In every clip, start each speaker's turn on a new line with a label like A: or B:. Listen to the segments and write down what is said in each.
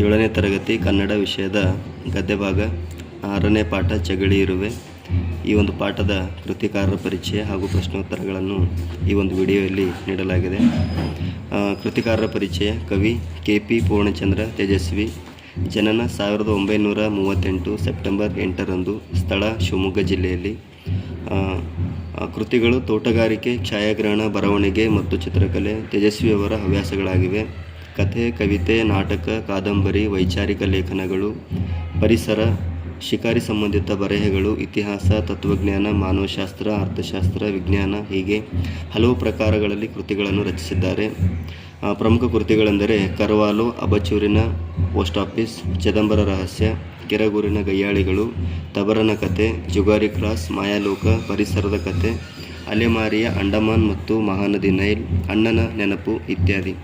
A: ಏಳನೇ ತರಗತಿ ಕನ್ನಡ ವಿಷಯದ ಗದ್ಯ ಭಾಗ. ಆರನೇ ಪಾಠ ಚಗಳಿ ಇರುವೆ. ಈ ಒಂದು ಪಾಠದ ಕೃತಿಕಾರರ ಪರಿಚಯ ಹಾಗೂ ಪ್ರಶ್ನೋತ್ತರಗಳನ್ನು ಈ ಒಂದು ವಿಡಿಯೋದಲ್ಲಿ ನೀಡಲಾಗಿದೆ. ಕೃತಿಕಾರರ ಪರಿಚಯ ಕವಿ ಕೆ ಪಿ ಪೂರ್ಣಚಂದ್ರ ತೇಜಸ್ವಿ. ಜನನ ಸಾವಿರದ ಒಂಬೈನೂರ ಮೂವತ್ತೆಂಟು ಸೆಪ್ಟೆಂಬರ್ ಎಂಟರಂದು ಸ್ಥಳ ಶಿವಮೊಗ್ಗ ಜಿಲ್ಲೆಯಲ್ಲಿ. ಕೃತಿಗಳು ತೋಟಗಾರಿಕೆ, ಛಾಯಾಗ್ರಹಣ, ಬರವಣಿಗೆ ಮತ್ತು ಚಿತ್ರಕಲೆ, ತೇಜಸ್ವಿಯವರ ಹವ್ಯಾಸಗಳಾಗಿವೆ. ಕಥೆ, ಕವಿತೆ, ನಾಟಕ, ಕಾದಂಬರಿ, ವೈಚಾರಿಕ ಲೇಖನಗಳು, ಪರಿಸರ, ಶಿಕಾರಿ ಸಂಬಂಧಿತ ಬರೆಹಗಳು, ಇತಿಹಾಸ, ತತ್ವಜ್ಞಾನ, ಮಾನವಶಾಸ್ತ್ರ, ಅರ್ಥಶಾಸ್ತ್ರ, ವಿಜ್ಞಾನ ಹೀಗೆ ಹಲವು ಪ್ರಕಾರಗಳಲ್ಲಿ ಕೃತಿಗಳನ್ನು ರಚಿಸಿದ್ದಾರೆ. ಪ್ರಮುಖ ಕೃತಿಗಳೆಂದರೆ ಕರವಾಲು, ಅಬಚೂರಿನ ಪೋಸ್ಟ್ ಆಫೀಸ್, ಚಿದಂಬರ ರಹಸ್ಯ, ಕೆರಗೂರಿನ ಗಯ್ಯಾಳಿಗಳು ತಬರನ ಕತೆ ಜುಗಾರಿ ಕ್ರಾಸ್, ಮಾಯಾಲೋಕ, ಪರಿಸರದ ಕತೆ ಅಲೆಮಾರಿಯ ಅಂಡಮಾನ್ ಮತ್ತು ಮಹಾನದಿ ನೈಲ್, ಅಣ್ಣನ ನೆನಪು ಇತ್ಯಾದಿ.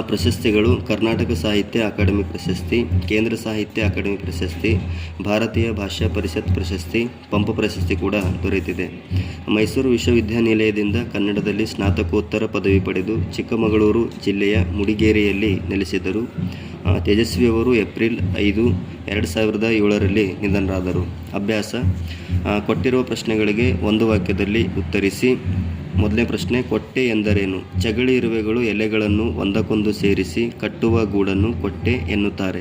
A: ಪ್ರಶಸ್ತಿಗಳು ಕರ್ನಾಟಕ ಸಾಹಿತ್ಯ ಅಕಾಡೆಮಿ ಪ್ರಶಸ್ತಿ, ಕೇಂದ್ರ ಸಾಹಿತ್ಯ ಅಕಾಡೆಮಿ ಪ್ರಶಸ್ತಿ, ಭಾರತೀಯ ಭಾಷಾ ಪರಿಷತ್ ಪ್ರಶಸ್ತಿ, ಪಂಪ ಪ್ರಶಸ್ತಿ ಕೂಡ ದೊರೆತಿದೆ. ಮೈಸೂರು ವಿಶ್ವವಿದ್ಯಾನಿಲಯದಿಂದ ಕನ್ನಡದಲ್ಲಿ ಸ್ನಾತಕೋತ್ತರ ಪದವಿ ಪಡೆದು ಚಿಕ್ಕಮಗಳೂರು ಜಿಲ್ಲೆಯ ಮುಡಿಗೇರಿಯಲ್ಲಿ ನೆಲೆಸಿದರು ತೇಜಸ್ವಿ ತೇಜಸ್ವಿಯವರು ಏಪ್ರಿಲ್ ಐದು, ಎರಡು ಸಾವಿರದ ಏಳರಲ್ಲಿ ನಿಧನರಾದರು. ಅಭ್ಯಾಸ ಕೊಟ್ಟಿರುವ ಪ್ರಶ್ನೆಗಳಿಗೆ ಒಂದು ವಾಕ್ಯದಲ್ಲಿ ಉತ್ತರಿಸಿ ಮೊದಲನೇ ಪ್ರಶ್ನೆ, ಕೊಟ್ಟೆ ಎಂದರೇನು? ಜಗಳಿ ಇರುವೆಗಳು ಎಲೆಗಳನ್ನು ಒಂದಕ್ಕೊಂದು ಸೇರಿಸಿ ಕಟ್ಟುವ ಗೂಡನ್ನು ಕೊಟ್ಟೆ ಎನ್ನುತ್ತಾರೆ.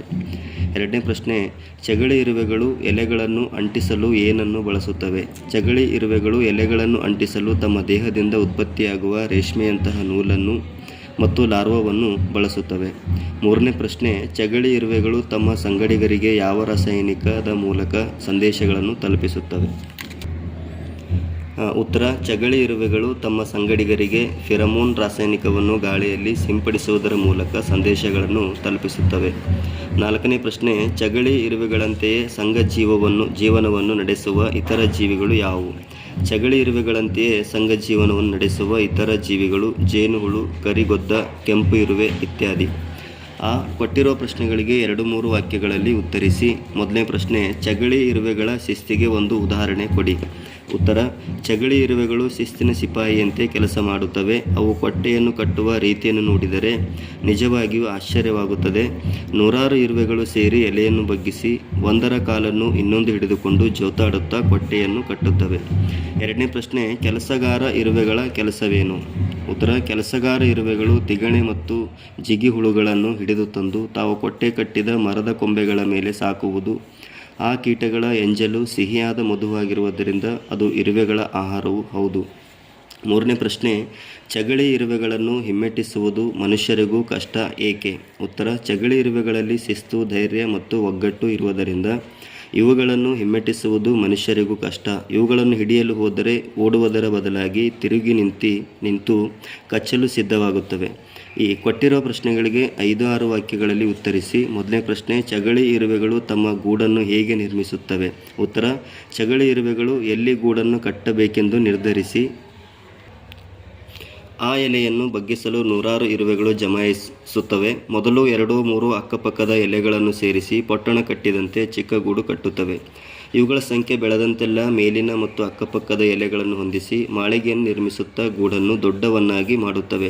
A: ಎರಡನೇ ಪ್ರಶ್ನೆ, ಜಗಳಿ ಇರುವೆಗಳು ಎಲೆಗಳನ್ನು ಅಂಟಿಸಲು ಏನನ್ನು ಬಳಸುತ್ತವೆ? ಜಗಳಿ ಇರುವೆಗಳು ಎಲೆಗಳನ್ನು ಅಂಟಿಸಲು ತಮ್ಮ ದೇಹದಿಂದ ಉತ್ಪತ್ತಿಯಾಗುವ ರೇಷ್ಮೆಯಂತಹ ನೂಲನ್ನು ಮತ್ತು ಲಾರ್ವವನ್ನು ಬಳಸುತ್ತವೆ. ಮೂರನೇ ಪ್ರಶ್ನೆ, ಜಗಳಿ ಇರುವೆಗಳು ತಮ್ಮ ಸಂಗಡಿಗರಿಗೆ ಯಾವ ರಾಸಾಯನಿಕದ ಮೂಲಕ ಸಂದೇಶಗಳನ್ನು ತಲುಪಿಸುತ್ತವೆ? ಉತ್ತರ, ಚಗಳಿ ಇರುವೆಗಳು ತಮ್ಮ ಸಂಗಡಿಗರಿಗೆ ಫಿರಮೋನ್ ರಾಸಾಯನಿಕವನ್ನು ಗಾಳಿಯಲ್ಲಿ ಸಿಂಪಡಿಸುವುದರ ಮೂಲಕ ಸಂದೇಶಗಳನ್ನು ತಲುಪಿಸುತ್ತವೆ. ನಾಲ್ಕನೇ ಪ್ರಶ್ನೆ, ಚಗಳಿ ಇರುವೆಗಳಂತೆಯೇ ಸಂಘ ಜೀವವನ್ನು ಜೀವನವನ್ನು ನಡೆಸುವ ಇತರ ಜೀವಿಗಳು ಯಾವುವು? ಚಗಳಿ ಇರುವೆಗಳಂತೆಯೇ ಸಂಘ ಜೀವನವನ್ನು ನಡೆಸುವ ಇತರ ಜೀವಿಗಳು ಜೇನುಹುಳು, ಕರಿಗೊದ್ದ, ಕೆಂಪು ಇರುವೆ ಇತ್ಯಾದಿ. ಆ ಕೊಟ್ಟಿರೋ ಪ್ರಶ್ನೆಗಳಿಗೆ ಎರಡು ಮೂರು ವಾಕ್ಯಗಳಲ್ಲಿ ಉತ್ತರಿಸಿ ಮೊದಲನೇ ಪ್ರಶ್ನೆ, ಚಗಳಿ ಇರುವೆಗಳ ಶಿಸ್ತಿಗೆ ಒಂದು ಉದಾಹರಣೆ ಕೊಡಿ. ಉತ್ತರ, ಚಗಳಿ ಇರುವೆಗಳು ಶಿಸ್ತಿನ ಸಿಪಾಯಿಯಂತೆ ಕೆಲಸ ಮಾಡುತ್ತವೆ, ಅವು ಕೊಟ್ಟೆಯನ್ನು ಕಟ್ಟುವ ರೀತಿಯನ್ನು ನೋಡಿದರೆ ನಿಜವಾಗಿಯೂ ಆಶ್ಚರ್ಯವಾಗುತ್ತದೆ. ನೂರಾರು ಇರುವೆಗಳು ಸೇರಿ ಎಲೆಯನ್ನು ಬಗ್ಗಿಸಿ, ಒಂದರ ಕಾಲನ್ನು ಇನ್ನೊಂದು ಹಿಡಿದುಕೊಂಡು ಜೋತಾಡುತ್ತಾ ಕೊಟ್ಟೆಯನ್ನು ಕಟ್ಟುತ್ತವೆ. ಎರಡನೇ ಪ್ರಶ್ನೆ, ಕೆಲಸಗಾರ ಇರುವೆಗಳ ಕೆಲಸವೇನು? ಉತ್ತರ ಕೆಲಸಗಾರ ಇರುವೆಗಳು, ತಿಗಣೆ ಮತ್ತು ಜಿಗಿ ಹುಳುಗಳನ್ನು ಹಿಡಿದು ತಂದು ತಾವು ಕೊಟ್ಟೆ ಕಟ್ಟಿದ ಮರದ ಕೊಂಬೆಗಳ ಮೇಲೆ ಸಾಕುವುದು. ಆ ಕೀಟಗಳ ಎಂಜಲು ಸಿಹಿಯಾದ ಮಧುವಾಗಿರುವುದರಿಂದ ಅದು ಇರುವೆಗಳ ಆಹಾರವೂ ಹೌದು. ಮೂರನೇ ಪ್ರಶ್ನೆ, ಚಗಳಿ ಇರುವೆಗಳನ್ನು ಹಿಮ್ಮೆಟ್ಟಿಸುವುದು ಮನುಷ್ಯರಿಗೂ ಕಷ್ಟ ಏಕೆ? ಉತ್ತರ, ಚಗಳಿ ಇರುವೆಗಳಲ್ಲಿ ಶಿಸ್ತು, ಧೈರ್ಯ ಮತ್ತು ಒಗ್ಗಟ್ಟು ಇರುವುದರಿಂದ ಇವುಗಳನ್ನು ಹಿಮ್ಮೆಟ್ಟಿಸುವುದು ಮನುಷ್ಯರಿಗೂ ಕಷ್ಟ. ಇವುಗಳನ್ನು ಹಿಡಿಯಲು ಹೋದರೆ ಓಡುವುದರ ಬದಲಾಗಿ ತಿರುಗಿ ನಿಂತಿ ನಿಂತು ಕಚ್ಚಲು ಸಿದ್ಧವಾಗುತ್ತವೆ. ಈ ಕೊಟ್ಟಿರುವ ಪ್ರಶ್ನೆಗಳಿಗೆ ಐದು ಆರು ವಾಕ್ಯಗಳಲ್ಲಿ ಉತ್ತರಿಸಿ, ಮೊದಲನೇ ಪ್ರಶ್ನೆ, ಚಗಳಿ ಇರುವೆಗಳು ತಮ್ಮ ಗೂಡನ್ನು ಹೇಗೆ ನಿರ್ಮಿಸುತ್ತವೆ? ಉತ್ತರ, ಚಗಳಿ ಇರುವೆಗಳು ಎಲ್ಲಿ ಗೂಡನ್ನು ಕಟ್ಟಬೇಕೆಂದು ನಿರ್ಧರಿಸಿ ಆ ಎಲೆಯನ್ನು ಬಗ್ಗಿಸಲು ನೂರಾರು ಇರುವೆಗಳು ಜಮಾಯಿಸುತ್ತವೆ. ಮೊದಲು ಎರಡು ಮೂರು ಅಕ್ಕಪಕ್ಕದ ಎಲೆಗಳನ್ನು ಸೇರಿಸಿ ಪೊಟ್ಟಣ ಕಟ್ಟಿದಂತೆ ಚಿಕ್ಕ ಗೂಡು ಕಟ್ಟುತ್ತವೆ. ಇವುಗಳ ಸಂಖ್ಯೆ ಬೆಳೆದಂತೆಲ್ಲ ಮೇಲಿನ ಮತ್ತು ಅಕ್ಕಪಕ್ಕದ ಎಲೆಗಳನ್ನು ಹೊಂದಿಸಿ ಮಾಳಿಗೆಯನ್ನು ನಿರ್ಮಿಸುತ್ತಾ ಗೂಡನ್ನು ದೊಡ್ಡವನ್ನಾಗಿ ಮಾಡುತ್ತವೆ.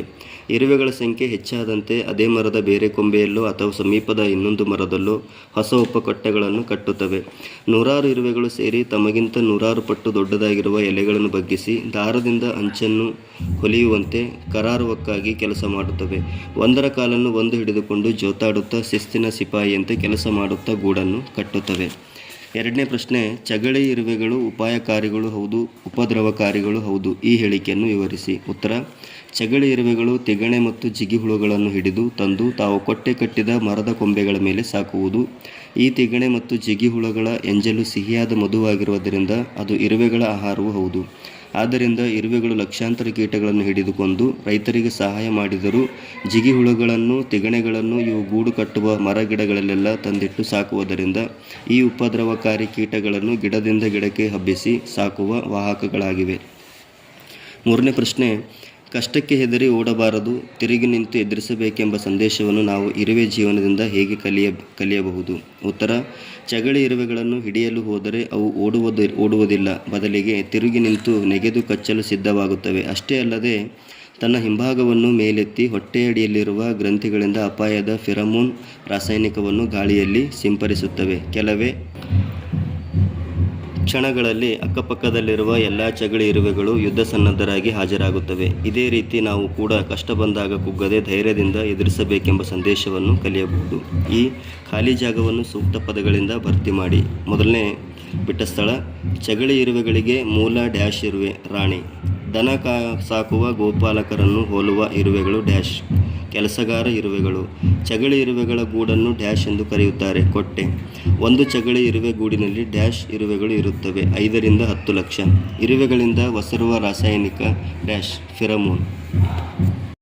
A: ಇರುವೆಗಳ ಸಂಖ್ಯೆ ಹೆಚ್ಚಾದಂತೆ ಅದೇ ಮರದ ಬೇರೆ ಕೊಂಬೆಯಲ್ಲೋ ಅಥವಾ ಸಮೀಪದ ಇನ್ನೊಂದು ಮರದಲ್ಲೋ ಹೊಸ ಉಪಕಟ್ಟೆಗಳನ್ನು ಕಟ್ಟುತ್ತವೆ. ನೂರಾರು ಇರುವೆಗಳು ಸೇರಿ ತಮಗಿಂತ ನೂರಾರು ಪಟ್ಟು ದೊಡ್ಡದಾಗಿರುವ ಎಲೆಗಳನ್ನು ಬಗ್ಗಿಸಿ ದಾರದಿಂದ ಅಂಚನ್ನು ಹೊಲಿಯುವಂತೆ ಕರಾರುವಕ್ಕಾಗಿ ಕೆಲಸ ಮಾಡುತ್ತವೆ. ಒಂದರ ಕಾಲನ್ನು ಒಂದು ಹಿಡಿದುಕೊಂಡು ಜೋತಾಡುತ್ತಾ ಶಿಸ್ತಿನ ಸಿಪಾಯಿಯಂತೆ ಕೆಲಸ ಮಾಡುತ್ತಾ ಗೂಡನ್ನು ಕಟ್ಟುತ್ತವೆ. ಎರಡನೇ ಪ್ರಶ್ನೆ, ಚಗಳಿ ಇರುವೆಗಳು ಉಪಾಯಕಾರಿಗಳು ಹೌದು, ಉಪದ್ರವಕಾರಿಗಳು ಹೌದು? ಈ ಹೇಳಿಕೆಯನ್ನು ವಿವರಿಸಿ. ಉತ್ತರ, ಚಗಳಿ ಇರುವೆಗಳು ತೆಗಣೆ ಮತ್ತು ಜಿಗಿಹುಳುಗಳನ್ನು ಹಿಡಿದು ತಂದು ತಾವು ಕೊಟ್ಟೆ ಕಟ್ಟಿದ ಮರದ ಕೊಂಬೆಗಳ ಮೇಲೆ ಸಾಕುವುದು. ಈ ತೆಗಣೆ ಮತ್ತು ಜಿಗಿಹುಳುಗಳ ಎಂಜಲು ಸಿಹಿಯಾದ ಮಧುವಾಗಿರುವುದರಿಂದ ಅದು ಇರುವೆಗಳ ಆಹಾರವೂ ಹೌದು. ಆದ್ದರಿಂದ ಇರುವೆಗಳು ಲಕ್ಷಾಂತರ ಕೀಟಗಳನ್ನು ಹಿಡಿದುಕೊಂಡು ರೈತರಿಗೆ ಸಹಾಯ ಮಾಡಿದರು ಜಿಗಿಹುಳುಗಳನ್ನು ತೆಗಣೆಗಳನ್ನು, ಇವು ಗೂಡು ಕಟ್ಟುವ ಮರ ಗಿಡಗಳಲ್ಲೆಲ್ಲ ತಂದಿಟ್ಟು ಸಾಕುವುದರಿಂದ ಈ ಉಪದ್ರವಕಾರಿ ಕೀಟಗಳನ್ನು ಗಿಡದಿಂದ ಗಿಡಕ್ಕೆ ಹಬ್ಬಿಸಿ ಸಾಕುವ ವಾಹಕಗಳಾಗಿವೆ. ಮೂರನೇ ಪ್ರಶ್ನೆ ಕಷ್ಟಕ್ಕೆ ಹೆದರಿ ಓಡಬಾರದು, ತಿರುಗಿ ನಿಂತು ಎದುರಿಸಬೇಕೆಂಬ ಸಂದೇಶವನ್ನು ನಾವು ಇರುವೆ ಜೀವನದಿಂದ ಹೇಗೆ ಕಲಿಯ, ಕಲಿಯಬಹುದು? ಉತ್ತರ, ಚಗಳಿ ಇರುವೆಗಳನ್ನು ಹಿಡಿಯಲು ಹೋದರೆ ಅವು ಓಡುವುದು, ಓಡುವುದಿಲ್ಲ. ಬದಲಿಗೆ ತಿರುಗಿ ನಿಂತು ನೆಗೆದು ಕಚ್ಚಲು ಸಿದ್ಧವಾಗುತ್ತವೆ. ಅಷ್ಟೇ ಅಲ್ಲದೆ, ತನ್ನ ಹಿಂಭಾಗವನ್ನು ಮೇಲೆತ್ತಿ ಹೊಟ್ಟೆಯಡಿಯಲ್ಲಿರುವ ಗ್ರಂಥಿಗಳಿಂದ ಅಪಾಯದ ಫಿರಮೋನ್ ರಾಸಾಯನಿಕವನ್ನು ಗಾಳಿಯಲ್ಲಿ ಸಿಂಪರಿಸುತ್ತವೆ. ಕೆಲವೇ ಕ್ಷಣಗಳಲ್ಲಿ ಅಕ್ಕಪಕ್ಕದಲ್ಲಿರುವ ಎಲ್ಲ ಚಗಳಿ ಇರುವೆಗಳು ಯುದ್ಧ ಸನ್ನದ್ಧರಾಗಿ ಹಾಜರಾಗುತ್ತವೆ. ಇದೇ ರೀತಿ ನಾವು ಕೂಡ ಕಷ್ಟ ಬಂದಾಗ ಕುಗ್ಗದೆ ಧೈರ್ಯದಿಂದ ಎದುರಿಸಬೇಕೆಂಬ ಸಂದೇಶವನ್ನು ಕಲಿಯಬಹುದು. ಈ ಖಾಲಿ ಜಾಗವನ್ನು ಸೂಕ್ತ ಪದಗಳಿಂದ ಭರ್ತಿ ಮಾಡಿ. ಮೊದಲನೇ ಬಿಟ್ಟ ಸ್ಥಳ ಚಗಳಿ ಇರುವೆಗಳಿಗೆ ಮೂಲ ಡ್ಯಾಶ್ ಇರುವೆ, ರಾಣಿ. ದನ ಕಾ, ಸಾಕುವ ಗೋಪಾಲಕರನ್ನು ಹೋಲುವ ಇರುವೆಗಳು ಡ್ಯಾಶ್. ಕೆಲಸಗಾರ ಇರುವೆಗಳು. ಚಗಳಿ ಇರುವೆಗಳ ಗೂಡನ್ನು ಡ್ಯಾಶ್ ಎಂದು ಕರೆಯುತ್ತಾರೆ, ಕೊಟ್ಟೆ. ಒಂದು ಚಗಳಿ ಇರುವೆ ಗೂಡಿನಲ್ಲಿ ಡ್ಯಾಶ್ ಇರುವೆಗಳು ಇರುತ್ತವೆ, ಐದರಿಂದ ಹತ್ತು ಲಕ್ಷ. ಇರುವೆಗಳಿಂದ ಹೊಸರುವ ರಾಸಾಯನಿಕ ಡ್ಯಾಶ್, ಫಿರಮೋನ್.